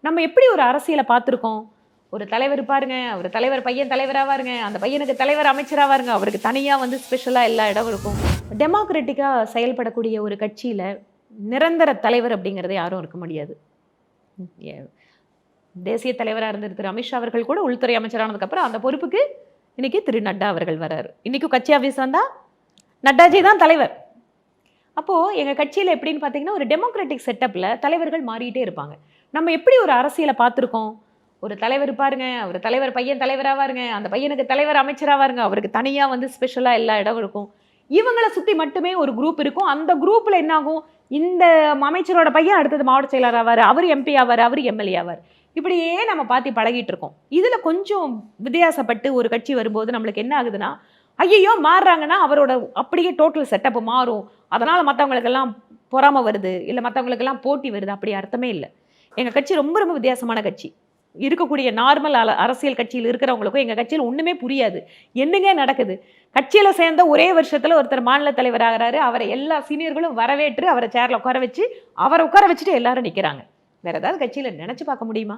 நம்ம எப்படி ஒரு அரசியலை பார்த்துருக்கோம்? ஒரு தலைவர் பாருங்க ஒரு தலைவர் பையன் தலைவராவாருங்க அந்த பையனுக்கு தலைவர் அமைச்சராவாருங்க அவருக்கு தனியாக வந்து ஸ்பெஷலாக எல்லா இடம் இருக்கும். டெமோக்ராட்டிக்காக செயல்படக்கூடிய ஒரு கட்சியில் நிரந்தர தலைவர் அப்படிங்கிறது யாரும் இருக்க முடியாது. ஏ- தேசிய தலைவராக இருந்த திரு அமித்ஷா அவர்கள் கூட உள்துறை அமைச்சரானதுக்கப்புறம் அந்த பொறுப்புக்கு இன்னைக்கு திரு நட்டா அவர்கள் வராரு. இன்றைக்கும் கட்சி ஆஃபீஸ் வந்தால் நட்டாஜி தான் தலைவர். அப்போது எங்கள் கட்சியில் எப்படின்னு பார்த்தீங்கன்னா ஒரு டெமோக்ராட்டிக் செட்டப்பில் தலைவர்கள் மாறிட்டே இருப்பாங்க. நம்ம எப்படி ஒரு அரசியலை பார்த்துருக்கோம்? ஒரு தலைவர் பாருங்க ஒரு தலைவர் பையன் தலைவராவாருங்க அந்த பையனுக்கு தலைவர் அமைச்சராவாருங்க அவருக்கு தனியாக வந்து ஸ்பெஷலாக எல்லா இடம் இருக்கும். இவங்களை சுற்றி மட்டுமே ஒரு குரூப் இருக்கும். அந்த குரூப்பில் என்னாகும்? இந்த அமைச்சரோட பையன் அடுத்தது மாவட்ட செயலர் ஆவார் அவர் எம்பி ஆவார் அவர் எம்எல்ஏ ஆவார். இப்படியே நம்ம பார்த்து பழகிட்டு இருக்கோம். இதில் கொஞ்சம் வித்தியாசப்பட்டு ஒரு கட்சி வரும்போது நம்மளுக்கு என்ன ஆகுதுன்னா ஐயோ மாறுறாங்கன்னா அவரோட அப்படியே டோட்டல் செட்டப் மாறும். அதனால் மற்றவங்களுக்கெல்லாம் பொறாமை வருது இல்லை மற்றவங்களுக்கெல்லாம் போட்டி வருது அப்படி அர்த்தமே இல்லை. எங்கள் கட்சி ரொம்ப ரொம்ப வித்தியாசமான கட்சி. இருக்கக்கூடிய நார்மல் அல அரசியல் கட்சியில் இருக்கிறவங்களுக்கும் எங்கள் கட்சியில் ஒன்றுமே புரியாது. என்னங்க நடக்குது? கட்சியில் சேர்ந்த ஒரே வருஷத்தில் ஒருத்தர் மாநில தலைவர் ஆகிறாரு. அவரை எல்லா சீனியர்களும் வரவேற்று அவரை சேரில் உட்கார வச்சு அவரை உட்கார வச்சுட்டு எல்லாரும் நிற்கிறாங்க வேற ஏதாவது கட்சியில் நினச்சி பார்க்க முடியுமா?